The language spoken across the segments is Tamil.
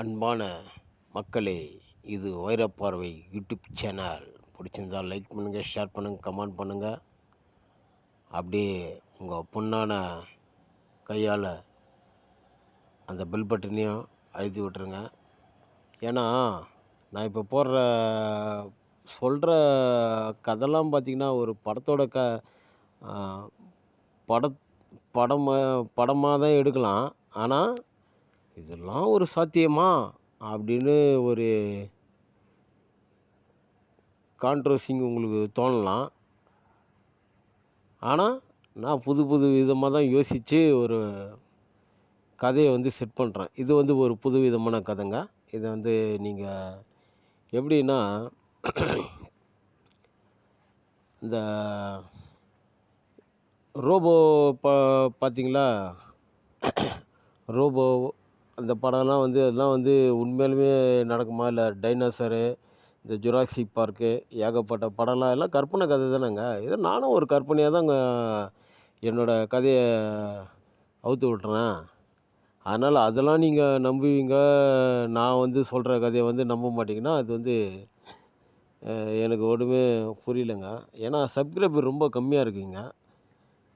அன்பான மக்களே இது வைரப்பார்வை யூடியூப் சேனல். பிடிச்சிருந்தா லைக் பண்ணுங்கள் ஷேர் பண்ணுங்கள் கமெண்ட் பண்ணுங்கள் அப்படியே உங்கள் பொண்ணான கையால் அந்த பெல் பட்டனையும் அழுத்தி விட்ருங்க ஏன்னா நான் இப்போ போடுற சொல்கிற கதைலாம் பார்த்திங்கன்னா ஒரு படத்தோட க பட படமாக படமாக தான் எடுக்கலாம். ஆனால் இதெல்லாம் ஒரு சாத்தியமா? அப்படின்னு ஒரு கான்ட்ரவர்சிங் உங்களுக்கு தோணலாம். ஆனால் நான் புது புது விதமாக தான் யோசித்து ஒரு கதையை வந்து செட் பண்ணுறேன் இது வந்து ஒரு புது விதமான கதைங்க. இதை வந்து நீங்கள் எப்படின்னா இந்த ரோபோ ப பார்த்தீங்களா? ரோபோ அந்த படம்லாம் வந்து அதெல்லாம் வந்து உண்மையாலுமே நடக்குமா? இல்லை டைனோசரு இந்த ஜுராசிக் பார்க்கு ஏகப்பட்ட படம்லாம் எல்லாம் கற்பனை கதை தானேங்க. இதை நானும் ஒரு கற்பனையாக தாங்க என்னோடய கதையை அவுத்து விட்றேன் அதனால் அதெல்லாம் நீங்கள் நம்புவீங்க. நான் வந்து சொல்கிற கதையை வந்து நம்ப மாட்டிங்கன்னா அது வந்து எனக்கு ஒன்றுமே புரியலைங்க. ஏன்னா சப்ஸ்கிரைபர் ரொம்ப கம்மியாக இருக்குங்க.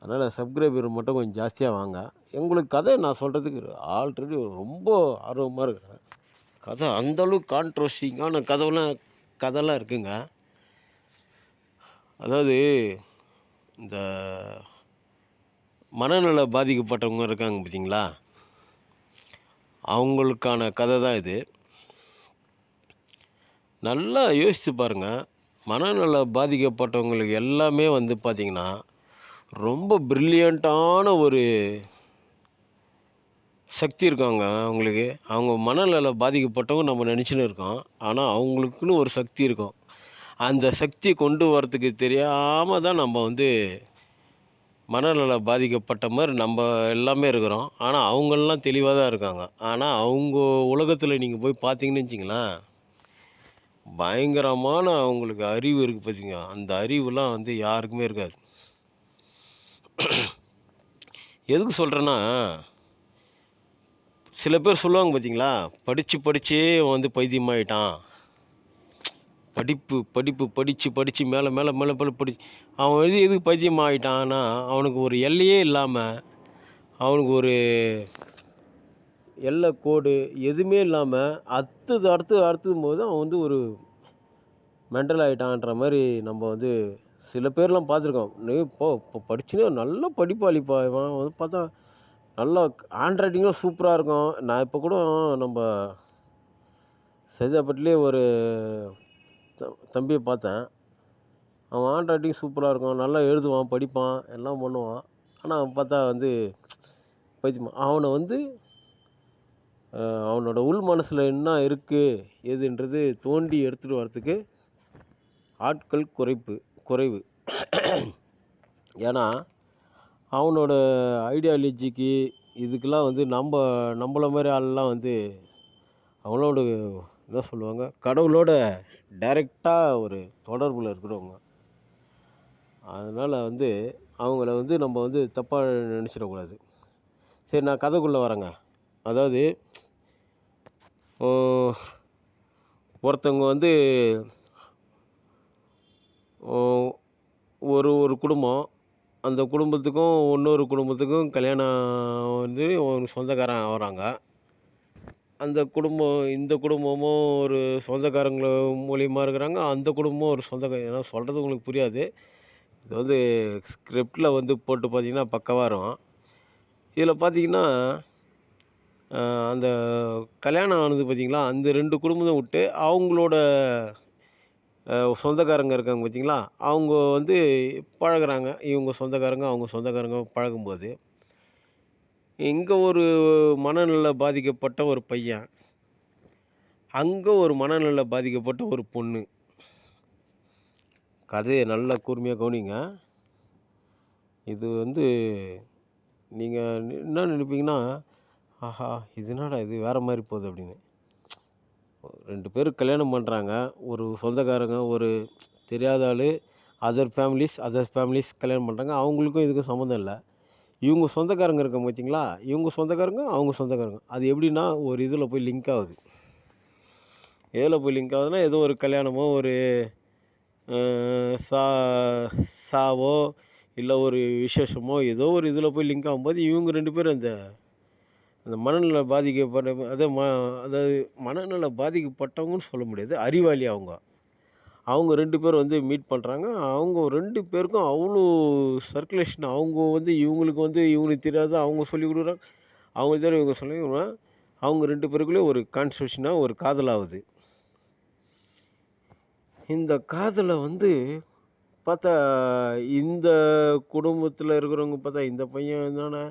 அதனால் சப்ஸ்கிரைபர் மட்டும் கொஞ்சம் ஜாஸ்தியாக வாங்க. எங்களுக்கு கதை நான் சொல்கிறதுக்கு ஆல்ரெடி ரொம்ப ஆர்வமாக இருக்கிறேன். கதை அந்தளவுக்கு கான்ட்ரவர்ஷிங்கான கதைலாம் கதைலாம் இருக்குங்க. அதாவது இந்த மனநல பாதிக்கப்பட்டவங்க இருக்காங்க பார்த்தீங்களா அவங்களுக்கான கதை தான் இது. நல்லா யோசித்து பாருங்கள் மனநல பாதிக்கப்பட்டவங்களுக்கு எல்லாமே வந்து பார்த்திங்கன்னா ரொம்ப ப்ரில்லியண்ட்டான ஒரு சக்தி இருக்காங்க. அவங்களுக்கு அவங்க மனநல பாதிக்கப்பட்டவங்க நம்ம நினச்சின்னு இருக்கோம். ஆனால் அவங்களுக்குன்னு ஒரு சக்தி இருக்கும். அந்த சக்தி கொண்டு வரத்துக்கு தெரியாமல் தான் நம்ம வந்து மனநல பாதிக்கப்பட்ட மாதிரி நம்ம எல்லாமே இருக்கிறோம். ஆனால் அவங்கெல்லாம் தெளிவாக தான் இருக்காங்க. ஆனால் அவங்க உலகத்தில் நீங்கள் போய் பார்த்தீங்கன்னு வச்சிங்களேன் பயங்கரமான அவங்களுக்கு அறிவு இருக்குது பார்த்தீங்க அந்த அறிவுலாம் வந்து யாருக்குமே இருக்காது. எதுக்கு சொல்கிறேன்னா சில பேர் சொல்லுவாங்க பார்த்தீங்களா படித்து படித்தே வந்து பைத்தியமாயிட்டான். படிப்பு படிப்பு படித்து படித்து மேலே மேலே மேலே மேலே படி அவன் எது எதுக்கு பைத்தியம் ஆகிட்டான்னா அவனுக்கு ஒரு எல்லையே இல்லாமல் அவனுக்கு ஒரு எல்லை கோடு எதுவுமே இல்லாமல் அடுத்தது அடுத்தது அடுத்தது போது அவன் வந்து ஒரு மென்டல் ஆகிட்டான்ற மாதிரி நம்ம வந்து சில பேர்லாம் பார்த்துருக்கோம். நீ இப்போ இப்போ படிச்சுனே நல்ல படிப்பாளிப்பா இவன். வந்து பார்த்தா நல்லா ஹேண்ட் சூப்பராக இருக்கும். நான் இப்போ கூட நம்ம சைதாப்பட்டிலே ஒரு த தம்பியை பார்த்தேன். அவன் ஹேண்ட் ரைட்டிங் சூப்பராக இருக்கும். நல்லா எழுதுவான் படிப்பான் எல்லாம் பண்ணுவான். ஆனால் அவன் பார்த்தா வந்து பைத்தியமா அவனை வந்து அவனோட உள் மனசில் என்ன இருக்குது எதுன்றது தோண்டி எடுத்துகிட்டு வரத்துக்கு ஆட்கள் குறைப்பு. குறைவு. ஏன்னா அவனோட ஐடியாலஜிக்கு இதுக்கெல்லாம் வந்து நம்ம நம்மள மாதிரி ஆளெலாம் வந்து அவங்களோட என்ன சொல்லுவாங்க கடவுளோட டைரெக்டாக ஒரு தொடர்பில் இருக்கிறவங்க. அதனால் வந்து அவங்கள வந்து நம்ம வந்து தப்பாக நினச்சிடக்கூடாது. சரி நான் கதைக்குள்ளே வரேங்க. அதாவது ஒருத்தவங்க வந்து ஒரு ஒரு குடும்பம். அந்த குடும்பத்துக்கும் இன்னொரு குடும்பத்துக்கும் கல்யாணம் வந்து ஒரு சொந்தக்காரன் ஆகிறாங்க. அந்த குடும்பம் இந்த குடும்பமும் ஒரு சொந்தக்காரங்கள மூலியமாக இருக்கிறாங்க. அந்த குடும்பமும் ஒரு சொந்தக்கார ஏன்னா சொல்கிறது உங்களுக்கு புரியாது. இது வந்து ஸ்கிரிப்டில் வந்து போட்டு பார்த்தீங்கன்னா பக்கவாக இருக்கும். இதில் பார்த்தீங்கன்னா அந்த கல்யாணம் ஆனது பார்த்திங்களா அந்த ரெண்டு குடும்பத்தை விட்டு அவங்களோட சொந்தக்காரங்க இருக்காங்க பார்த்தீங்களா அவங்க வந்து பழகுறாங்க. இவங்க சொந்தக்காரங்க அவங்க சொந்தக்காரங்க பழகும்போது இங்கே ஒரு மனநல பாதிக்கப்பட்ட ஒரு பையன் அங்கே ஒரு மனநல பாதிக்கப்பட்ட ஒரு பொண்ணு. கதையை நல்லா கூர்மையாக கவனிங்க. இது வந்து நீங்கள் என்ன நினைப்பீங்கன்னா ஆஹா இது என்னடா இது? வேறு மாதிரி போகுது அப்படின்னு. ரெண்டு பேர் கல்யாணம் பண்ணுறாங்க ஒரு சொந்தக்காரங்க ஒரு தெரியாத ஆள் அதர் ஃபேமிலிஸ் அதர் ஃபேமிலிஸ் கல்யாணம் பண்ணுறாங்க அவங்களுக்கும் இதுக்கும் சம்மந்தம் இல்லை. இவங்க சொந்தக்காரங்க இருக்க பார்த்தீங்களா இவங்க சொந்தக்காரங்க அவங்க சொந்தக்காரங்க. அது எப்படின்னா ஒரு இதில் போய் லிங்க் ஆகுது. எதில் போய் லிங்க் ஆகுதுன்னா ஏதோ ஒரு கல்யாணமோ ஒரு சா சாவோ இல்லை ஒரு விசேஷமோ ஏதோ ஒரு இதில் போய் லிங்க் ஆகும்போது இவங்க ரெண்டு பேரும் அந்த அந்த மனநல பாதிக்கப்பட்ட அதாவது ம அதாவது மனநல பாதிக்கப்பட்டவங்கன்னு சொல்ல முடியாது அறிவாளி அவங்க. அவங்க ரெண்டு பேர் வந்து மீட் பண்ணுறாங்க அவங்க ரெண்டு பேருக்கும் அவ்வளோ சர்க்குலேஷன் அவங்க வந்து இவங்களுக்கு வந்து இவங்களுக்கு தெரியாத அவங்க சொல்லி கொடுக்குறாங்க. அவங்க தெரியும் இவங்க சொல்லி கொடுக்குறாங்க அவங்க ரெண்டு பேருக்குள்ளே ஒரு கான்ஸ்டியூஷனாக ஒரு காதலாகுது இந்த காதலை வந்து பார்த்தா இந்த குடும்பத்தில் இருக்கிறவங்க பார்த்தா இந்த பையன் என்னென்னா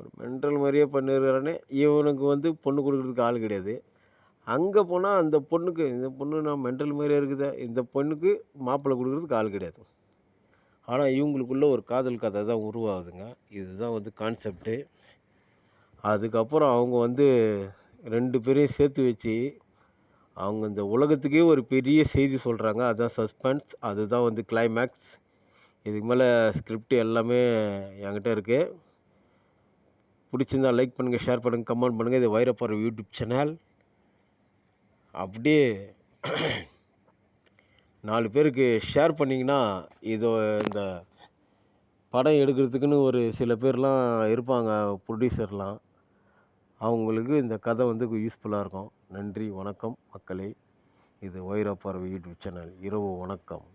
ஒரு மென்டல் மாதிரியே பண்ணிருக்கிறானே இவனுக்கு வந்து பொண்ணு கொடுக்குறதுக்கு ஆள் கிடையாது. அங்கே போனால் அந்த பொண்ணுக்கு இந்த பொண்ணு நான் மென்டல் மாதிரியே இருக்குதா? இந்த பொண்ணுக்கு மாப்பிள்ளை கொடுக்குறதுக்கு ஆள் கிடையாது. ஆனால் இவங்களுக்குள்ளே ஒரு காதல் கதை தான் உருவாகுதுங்க. இதுதான் வந்து கான்செப்ட்டு அதுக்கப்புறம் அவங்க வந்து ரெண்டு பேரையும் சேர்த்து வச்சு அவங்க இந்த உலகத்துக்கே ஒரு பெரிய செய்தி சொல்கிறாங்க அதுதான் சஸ்பென்ஸ் அதுதான் வந்து கிளைமேக்ஸ் இதுக்கு மேலே ஸ்கிரிப்ட் எல்லாமே என்கிட்ட இருக்குது பிடிச்சிருந்தா லைக் பண்ணுங்கள் ஷேர் பண்ணுங்கள் கமெண்ட் பண்ணுங்கள் இது வைரப்பாறை யூடியூப் சேனல் அப்படியே நாலு பேருக்கு ஷேர் பண்ணிங்கன்னா இதோ இந்த படம் எடுக்கிறதுக்குன்னு ஒரு சில பேர்லாம் இருப்பாங்க ப்ரொடியூசர்லாம் அவங்களுக்கு இந்த கதை வந்து யூஸ்ஃபுல்லாக இருக்கும். நன்றி வணக்கம் மக்களே. இது வைரப்பாறை யூடியூப் சேனல் இரவு வணக்கம்.